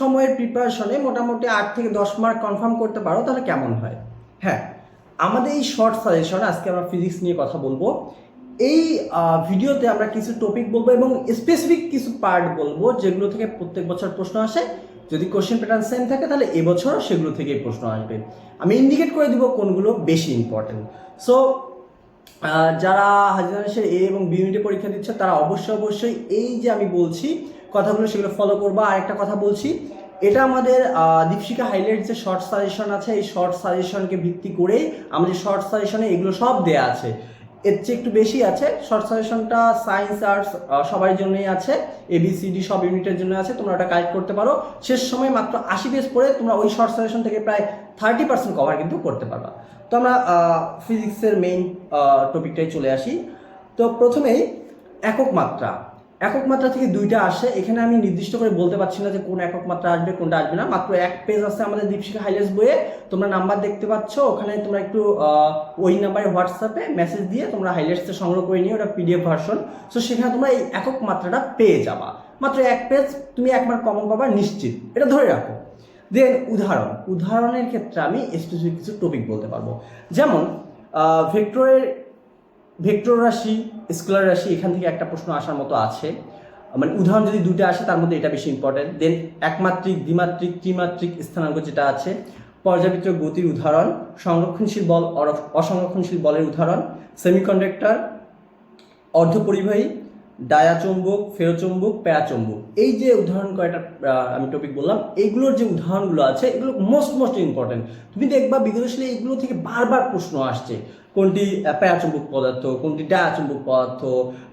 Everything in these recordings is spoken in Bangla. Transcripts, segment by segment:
সময়ের প্রিপারেশনে মোটামুটি আট থেকে দশ মার্ক কনফার্ম করতে পারো, তাহলে কেমন হয়? হ্যাঁ আমাদের এই শর্ট সাজেশন আজকে আমরা ফিজিক্স নিয়ে কথা বলব। এই ভিডিওতে আমরা কিছু টপিক বলব এবং স্পেসিফিক কিছু পার্ট বলব যেগুলো থেকে প্রত্যেক বছর প্রশ্ন আসে। যদি কোশ্চেন প্যাটার্ন সেম থাকে, তাহলে এবছর সেগুলো থেকেই প্রশ্ন আসবে। আমি ইন্ডিকেট করে দিব কোনগুলো বেশি ইম্পর্টেন্ট সো যারা হাজার এ এবং বি ইউনিটে পরীক্ষা দিচ্ছে, তারা অবশ্যই অবশ্যই এই যে আমি বলছি কথাগুলো সেগুলো ফলো করবা। আর একটা কথা বলছি, এটা আমাদের দীপশিকা হাইলাইট যে শর্ট সাজেশন আছে, এই শর্ট সাজেশনকে ভিত্তি করেই আমাদের শর্ট সাজেশনে এগুলো সব দেয়া আছে। এর চেয়ে একটু বেশি আছে শর্ট সাজেশনটা সায়েন্স আর্টস সবার জন্যই আছে এবিসিডি সব ইউনিটের জন্য আছে, তোমরা ওটা কালেক্ট করতে পারো। শেষ সময় মাত্র আশি পেজ পড়ে তোমরা ওই শর্ট সাজেশন থেকে প্রায় থার্টি পার্সেন্ট কভার কিন্তু করতে পারবা। তো আমরা ফিজিক্সের মেইন টপিকটাই চলে আসি। তো প্রথমেই একক মাত্রা। একক মাত্রা থেকে দুইটা আসে, এখানে আমি নির্দিষ্ট করে বলতে পারছি না যে কোন একক মাত্রা আসবে, কোনটা আসবে না। মাত্র এক পেজ আছে আমাদের দীপশিকা হাইলাইটস বইয়ে। তোমরা নাম্বার দেখতে পাচ্ছ, ওখানে তোমরা একটু ওই নাম্বারে হোয়াটসঅ্যাপে মেসেজ দিয়ে তোমরা হাইলাইটসে সংগ্রহ করে নিয়ে ওটা পিডিএফ ভার্সন সো সেখানে তোমরা এই একক মাত্রাটা পেয়ে যাবা। মাত্র এক পেজ তুমি একবার কমন পাবা নিশ্চিত। এটা ধরে রাখো। দেন উদাহরণ। উদাহরণের ক্ষেত্রে আমি স্পেসিফিক কিছু টপিক বলতে পারব। যেমন ভেক্টরের ভেক্টর রাশি, স্কুলার রাশি, এখান থেকে একটা প্রশ্ন আসার মতো আছে। মানে উদাহরণ যদি দুটো আসে, তার মধ্যে এটা বেশি ইম্পর্টেন্ট দেন একমাত্রিক, দ্বিমাত্রিক, ত্রিমাত্রিক স্থানাঙ্ক যেটা আছে পর্যাবৃত্ত গতির উদাহরণ, সংরক্ষণশীল বল অসংরক্ষণশীল বলের উদাহরণ সেমিকন্ডাক্টর অর্ধপরিবাহী ডায়াচম্বক ফেরোচম্বক প্যারাচম্বক এই যে উদাহরণ কয়টা আমি টপিক বললাম, এইগুলোর যে উদাহরণগুলো আছে, এগুলো মোস্ট মোস্ট ইম্পর্টেন্ট তুমি দেখবা বিগত সালে এগুলো থেকে বারবার প্রশ্ন আসছে। কোনটি প্যারাচম্বক পদার্থ, কোনটি ডায়াচম্বক পদার্থ,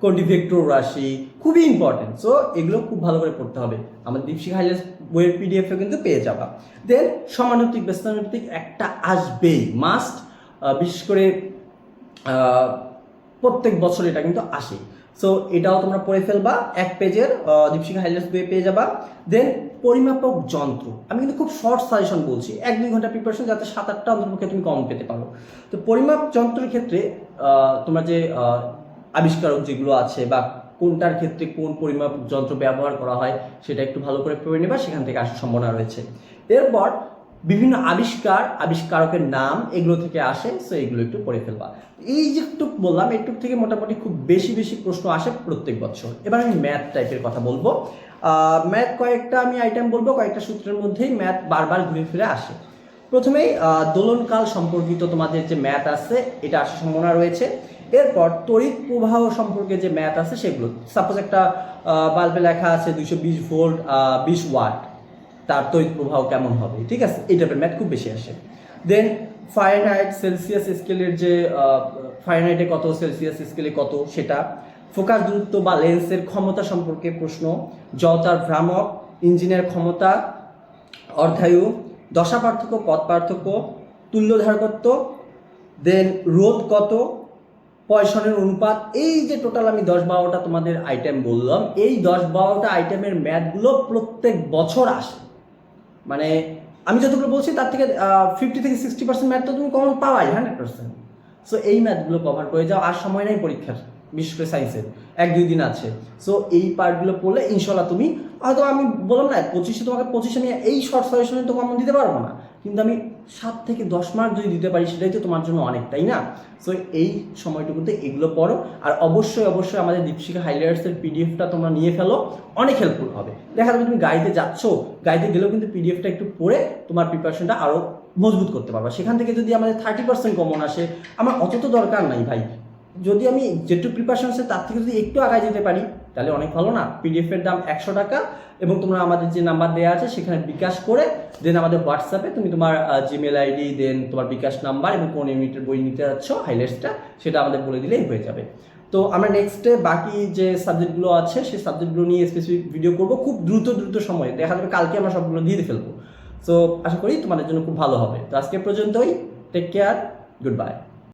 কোনটি ভেক্টর রাশি, খুবই ইম্পর্টেন্ট সো এগুলো খুব ভালো করে পড়তে হবে। আমাদের দীপশিক হাইলাইট বইয়ের পিডিএফে কিন্তু পেয়ে যাবা। দেন সমানুত্রিক ব্যস্তানুত্রিক একটা আসবেই মাস্ট বিশেষ করে প্রত্যেক বছর এটা কিন্তু আসে। সো এটাও তোমরা পড়ে ফেলবা। এক পেজের দীপশিকা হাইলাইটস বইয়ে পেয়ে যাবা। দেন পরিমাপক যন্ত্র। আমি কিন্তু খুব শর্ট সাজেশন বলছি। এক দুই ঘণ্টা প্রিপারেশন যাতে সাত আটটা অন্তর্পক্ষে তুমি কম পেতে পারো। তো পরিমাপ যন্ত্রের ক্ষেত্রে তোমরা যে আবিষ্কারক যেগুলো আছে বা কোনটার ক্ষেত্রে কোন পরিমাপ যন্ত্র ব্যবহার করা হয়, সেটা একটু ভালো করে পড়ে নেবা। সেখান থেকে আসার সম্ভাবনা রয়েছে। এরপর বিভিন্ন আবিষ্কার, আবিষ্কারকের নাম এগুলো থেকে আসে সো এগুলো একটু পড়ে ফেলবা। এই যে একটু বললাম একটু থেকে মোটামুটি খুব বেশি বেশি প্রশ্ন আসে প্রত্যেক বছর। এবার আমি ম্যাথ টাইপের কথা বলব। ম্যাথ কয়েকটা আমি আইটেম বলব, কয়েকটা সূত্রের মধ্যেই ম্যাথ বারবার ঘুরে ফিরে আসে। প্রথমেই দোলনকাল সম্পর্কিত তোমাদের যে ম্যাথ আছে, এটা আসার সম্ভাবনা রয়েছে। এরপর তড়িৎ প্রবাহ সম্পর্কে যে ম্যাথ আছে, সেগুলো। সাপোজ একটা বাল্বে লেখা আছে দুইশো বিশ ভোল্ট বিশ ওয়াট। তার তড়িৎ প্রবাহ কেমন হবে? ঠিক আছে? এই টাইপের ম্যাথ খুব বেশি আসে। দেন ফারেনহাইট সেলসিয়াস স্কেলের যে ফারেনহাইটে কত সেলসিয়াস স্কেলে কত, সেটা ফোকাস দূরত্ব বা লেন্সের ক্ষমতা সম্পর্কে প্রশ্ন। জলতার ভ্রামক, ইঞ্জিনের ক্ষমতা, অর্ধায়ু, দশা পার্থক্য, পথ পার্থক্য, তুল্য ধারকত্ব দেন রোধ কত, পয়সনের অনুপাত, এই যে টোটাল আমি দশ বারোটা তোমাদের আইটেম বললাম, এই দশ বারোটা আইটেমের ম্যাথগুলো প্রত্যেক বছর আসে। মানে আমি যতগুলো বলছি তার থেকে ফিফটি থেকে সিক্সটি পার্সেন্ট ম্যাথ তো তুমি কমন পাওয়াই হান্ড্রেড পার্সেন্ট সো এই ম্যাথগুলো কভার করে যাও, আর সময় নেই পরীক্ষার, বিশেষ করে সায়েন্সের এক, দুই দিন আছে। সো এই পার্টগুলো পড়লে ইনশাল্লাহ তুমি, হয়তো আমি বললাম না, পঁচিশে তোমাকে পঁচিশে আমি এই শর্ট সাজেশনে তো কমন দিতে পারব না। কিন্তু আমি সাত থেকে দশ মার্ক যদি দিতে পারি, সেটাই তো তোমার জন্য অনেক, তাই না? সো এই সময়টুকুতে এগুলো পড়ো। আর অবশ্যই অবশ্যই আমাদের দীপশিকা হাইলাইটসের পিডিএফটা তোমরা নিয়ে ফেলো। অনেক হেল্পফুল হবে। দেখা যাবে তুমি গাড়িতে যাচ্ছ, গাড়িতে গেলেও কিন্তু পিডিএফটা একটু পড়ে তোমার প্রিপারেশনটা আরও মজবুত করতে পারবা। সেখান থেকে যদি আমাদের থার্টি পার্সেন্ট কমন আসে, আমার অত তো দরকার নাই ভাই। যদি আমি যেটুকু প্রিপারেশন আছে, তার থেকে যদি একটু আগায় যেতে পারি, তাহলে অনেক ভালো না। পিডিএফ এর দাম একশো টাকা এবং তোমরা আমাদের যে নাম্বার দেওয়া আছে, সেখানে বিকাশ করে দেন আমাদের হোয়াটসঅ্যাপে তুমি তোমার জিমেল আইডি দেন তোমার বিকাশ নাম্বার এবং কোন ইউনিটের বই নিতে যাচ্ছ হাইলাইটসটা সেটা আমাদের বলে দিলেই হয়ে যাবে। তো আমরা নেক্সটে বাকি যে সাবজেক্টগুলো আছে, সেই সাবজেক্টগুলো নিয়ে স্পেসিফিক ভিডিও করব খুব দ্রুত দ্রুত সময়ে। দেখা যাবে কালকে আমরা সবগুলো দিয়ে ফেলব। সো আশা করি তোমাদের জন্য খুব ভালো হবে। তো আজকে পর্যন্তই। Take care good bye